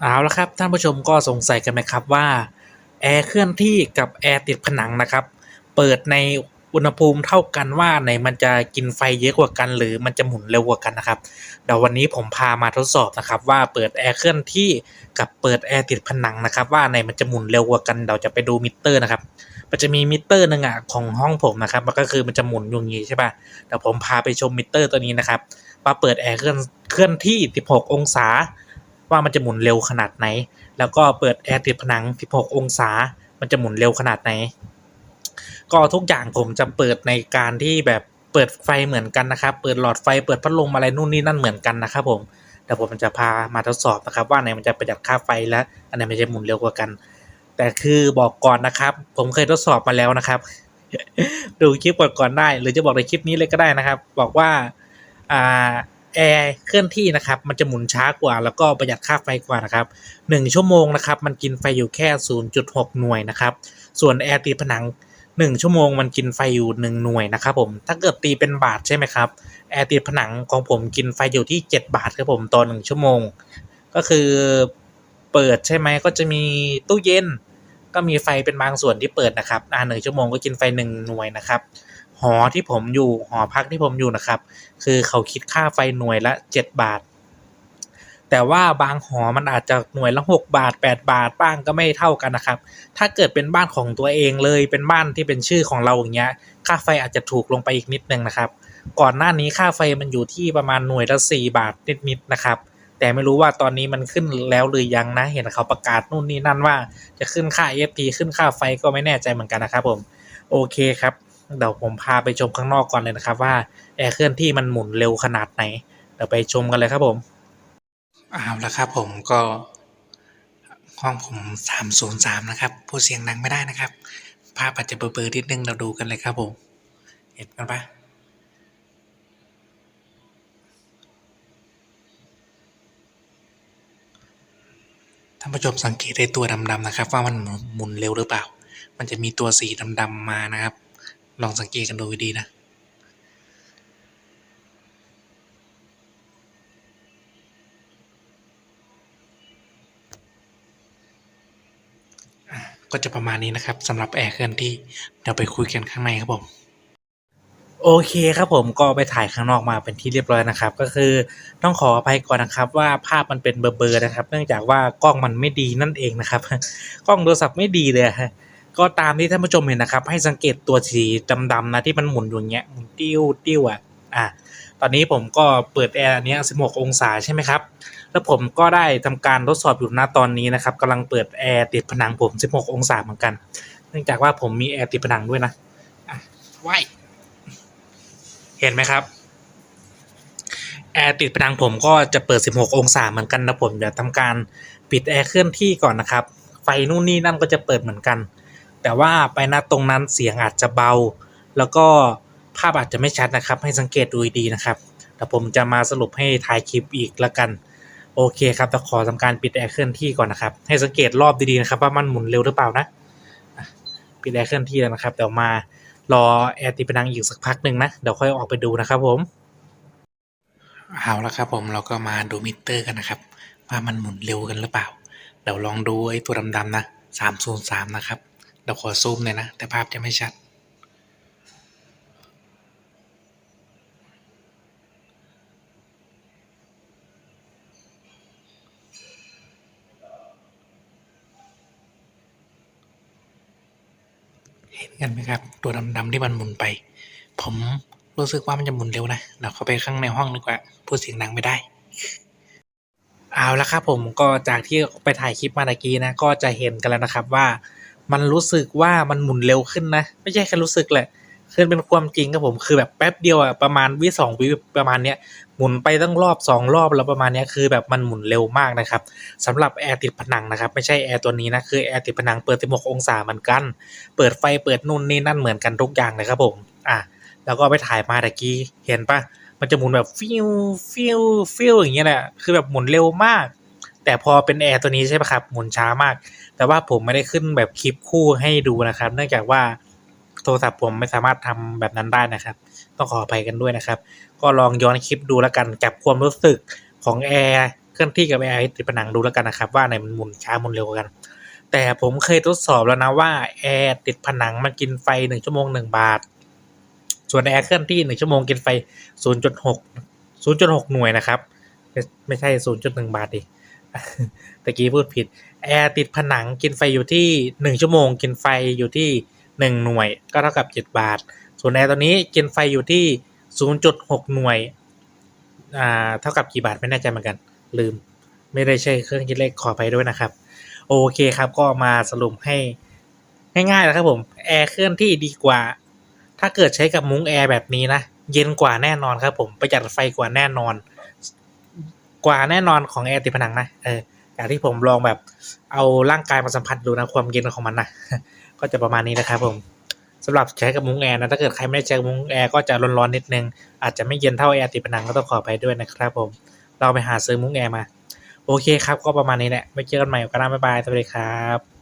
เอาละครับ ท่านผู้ชมก็สงสัยกันไหมครับว่าแอร์เคลื่อนที่กับแอร์ติดผนังนะครับ เปิดในอุณหภูมิเท่ากันว่าไหนมันจะกินไฟเยอะกว่ากัน หรือมันจะหมุนเร็วกว่ากันนะครับเดี๋ยววันนี้ผมพามาทดสอบนะครับ ว่าเปิดแอร์เคลื่อนที่กับเปิดแอร์ติดผนังนะครับ ว่าไหนมันจะหมุนเร็วกว่ากันเดี๋ยวจะไปดูมิเตอร์นะครับมันจะมีมิเตอร์หนึ่งอะของห้องผมนะครับ มันก็คือมันจะหมุนอยู่อย่างนี้ใช่ป่ะเดี๋ยวผมพาไปชมมิเตอร์ตัวนี้นะครับว่าเปิดแอร์เคลื่อนเคลื่อนที่ 16 องศา ว่ามันจะหมุนเร็วขนาดไหน แล้วก็เปิดแอร์ติดผนัง 16 องศา มันจะหมุนเร็วขนาดไหน ก็ทุกอย่างผมจะเปิดในการที่แบบเปิดไฟเหมือนกันนะครับ เปิดหลอดไฟ เปิดพัดลมอะไรนู่นนี่นั่นเหมือนกันนะครับผมเดี๋ยวผมจะพามาทดสอบนะครับว่าไหนมันจะประหยัดค่าไฟและอันไหนมันจะหมุนเร็วกว่ากัน แต่คือบอกก่อนนะครับ ผมเคยทดสอบมาแล้วนะครับ ดูคลิปก่อนๆได้ หรือจะบอกในคลิปนี้เลยก็ได้นะครับ บอกว่าอ่า แอร์เคลื่อนที่นะครับมันจะหมุนช้ากว่า แล้วก็ประหยัดค่าไฟกว่านะครับหนึ่งชั่วโมงนะครับมันกินไฟอยู่แค่ 0.6 หน่วยนะครับส่วนแอร์ติดผนัง 1 ชั่วโมงมันกินไฟอยู่ 1 หน่วยนะครับผมถ้าเกิดตีเป็นบาทใช่ไหมครับแอร์ติดผนังของผมกินไฟอยู่ที่ 7 บาทครับผมต่อ1ชั่วโมง ก็คือเปิดใช่ไหมก็จะมีตู้เย็น ก็มีไฟเป็นบางส่วนที่เปิดนะครับอ่าหนึ่งชั่วโมงก็กินไฟหนึ่งหน่วยนะครับ หอที่ผมอยู่หอพักที่ผมอยู่นะครับ คือเขาคิดค่าไฟหน่วยละ 7 บาท แต่ว่าบางหอมันอาจจะหน่วยละ 6 บาท 8 บาทบ้างก็ไม่เท่ากันนะครับ ถ้าเกิดเป็นบ้านของตัวเองเลยเป็นบ้านที่เป็นชื่อของเราอย่างเงี้ย ค่าไฟอาจจะถูกลงไปอีกนิดนึงนะครับ ก่อนหน้านี้ค่าไฟมันอยู่ที่ประมาณหน่วยละ4บาทนิดๆนะครับแต่ไม่รู้ว่าตอนนี้มันขึ้นแล้วหรือยังนะ เห็นเขาประกาศนู่นนี่นั่นว่า จะขึ้นค่า EFT ขึ้นค่าไฟก็ไม่แน่ใจเหมือนกันนะครับผม โอเคครับ เดี๋ยวผมพาไปชมข้างนอกก่อนเลยนะครับ ว่าแอร์เคลื่อนที่มันหมุนเร็วขนาดไหนเดี๋ยวไปชมกันเลยครับผมเอาละครับผมก็ห้องผมสามศูนย์สามนะครับพูดเสียงดังไม่ได้นะครับ ภาพอาจจะเบลอๆนิดนึงเราดูกันเลยครับผมเห็นกันปะท่านผู้ชมสังเกตได้ตัวดำๆนะครับ ว่ามันหมุนเร็วหรือเปล่า มันจะมีตัวสีดำๆมานะครับ ลองสังเกตกันดูดีนะก็จะประมาณนี้นะครับสำหรับแอร์เคลื่อนที่เดี๋ยวไปคุยกันข้างในครับผมโอเคครับผมก็ไปถ่ายข้างนอกมาเป็นที่เรียบร้อยนะครับ ก็คือต้องขออภัยก่อนนะครับ ว่าภาพมันเป็นเบลอๆนะครับ เนื่องจากว่ากล้องมันไม่ดีนั่นเองนะครับ กล้องโทรศัพท์ไม่ดีเลยฮะ ก็ตามที่ท่านผู้ชมเห็นนะครับ ให้สังเกตตัวสีดำๆนะที่มันหมุนอยู่อย่างเงี้ยหมุนติ้วติ้วอะอะตอนนี้ผมก็เปิดแอร์อันเนี้ย16 องศาใช่ไหมครับ แล้วผมก็ได้ทำการทดสอบอยู่ณตอนนี้นะครับกำลังเปิดแอร์ติดผนังผม 16 องศาเหมือนกัน เนื่องจากว่าผมมีแอร์ติดผนังด้วยนะอะว้ายเห็นไหมครับ แอร์ติดผนังผมก็จะเปิด 16 องศาเหมือนกันนะผมเดี๋ยวทำการปิดแอร์เคลื่อนที่ก่อนนะครับ ไฟนู่นนี่นั่นก็จะเปิดเหมือนกัน แต่ว่าไปณตรงนั้นเสียงอาจจะเบา แล้วก็ภาพอาจจะไม่ชัดนะครับ ให้สังเกตดูดีนะครับแต่ผมจะมาสรุปให้ถ่ายคลิปอีกละกัน โอเคครับแต่ขอทำการปิดแอร์เคลื่อนที่ก่อนนะครับ ให้สังเกตรอบดีๆนะครับ ว่ามันหมุนเร็วหรือเปล่านะปิดแอร์เคลื่อนที่แล้วนะครับเดี๋ยวมารอแอร์ติดผนังอีกสักพักหนึ่งนะเดี๋ยวค่อยออกไปดูนะครับผมเอาละครับผมเราก็มาดูมิเตอร์กันนะครับ ว่ามันหมุนเร็วกันหรือเปล่า เดี๋ยวลองดูไอ้ตัวดำๆนะสามศูนย์สามนะครับ เดี๋ยวขอซูมหน่อยนะ แต่ภาพจะไม่ชัด เห็นกันไหมครับ ตัวดำๆที่มันหมุนไป ผมรู้สึกว่ามันจะหมุนเร็วนะเดี๋ยวเข้าไปข้างในห้องดีกว่า พูดเสียงดังไม่ได้ เอาละครับผมก็จากที่ไปถ่ายคลิปมาตะกี้นะ ก็จะเห็นกันแล้วนะครับว่า มันรู้สึกว่ามันหมุนเร็วขึ้นนะ ไม่ใช่แค่รู้สึกแหละคือเป็นความจริงครับผมคือแบบแป๊บเดียวอะประมาณวิสองวิประมาณเนี้ยหมุนไปตั้งรอบสองรอบแล้วประมาณเนี้ยคือแบบมันหมุนเร็วมากนะครับสำหรับแอร์ติดผนังนะครับไม่ใช่แอร์ตัวนี้นะคือแอร์ติดผนังเปิด 16 องศาเหมือนกัน เปิดไฟเปิดนู่นนี่นั่นเหมือนกันทุกอย่างเลยครับผมอะแล้วก็ไปถ่ายมาตะกี้เห็นปะมันจะหมุนแบบฟิวฟิวฟิวอย่างเงี้ยแหละคือแบบหมุนเร็วมาก แต่พอเป็นแอร์ตัวนี้ใช่ปะครับหมุนช้ามาก แต่ว่าผมไม่ได้ขึ้นแบบคลิปคู่ให้ดูนะครับ เนื่องจากว่าโทรศัพท์ผมไม่สามารถทำแบบนั้นได้นะครับ ต้องขออภัยกันด้วยนะครับ ก็ลองย้อนคลิปดูแล้วกันกับความรู้สึกของแอร์เคลื่อนที่กับแอร์ติดผนังดูแล้วกันนะครับ ว่าไหนมันหมุนช้าหมุนเร็วกัน แต่ผมเคยทดสอบแล้วนะว่าแอร์ติดผนังมันกินไฟหนึ่งชั่วโมงหนึ่งบาท ส่วนแอร์เคลื่อนที่หนึ่งชั่วโมงกินไฟศูนย์จุดหกศูนย์จุดหกหน่วยนะครับ ไม่ใช่ศูนย์จุดหนึ่งบาทดิ ตะกี้พูดผิด แอร์ติดผนังกินไฟอยู่ที่หนึ่งชั่วโมง กินไฟอยู่ที่หนึ่งหน่วย ก็เท่ากับเจ็ดบาท ส่วนแอร์ตัวนี้กินไฟอยู่ที่ศูนย์จุดหกหน่วย อ่า เท่ากับกี่บาทไม่แน่ใจเหมือนกัน ลืม ไม่ได้ใช้เครื่องคิดเลขขอไปด้วยนะครับ โอเคครับ ก็มาสรุปให้ง่ายๆนะครับผม แอร์เคลื่อนที่ดีกว่า ถ้าเกิดใช้กับมุ้งแอร์แบบนี้นะ เย็นกว่าแน่นอนครับผม ประหยัดไฟกว่าแน่นอน กว่าแน่นอนของแอร์ติดผนังนะเอออย่างที่ผมลองแบบเอาร่างกายมาสัมผัสดูนะความเย็นของมันนะก็จะประมาณนี้นะครับผมสำหรับใช้กับมุ้งแอร์นะถ้าเกิดใครไม่ได้ใช้มุ้งแอร์ก็จะร้อนๆนิดนึง อาจจะไม่เย็นเท่าแอร์ติดผนังก็ต้องขอไปด้วยนะครับผมเราไปหาซื้อมุ้งแอร์มา โอเคครับ ก็ประมาณนี้แหละไม่เจอกันใหม่ก็ได้บ๊ายบายสวัสดีครับ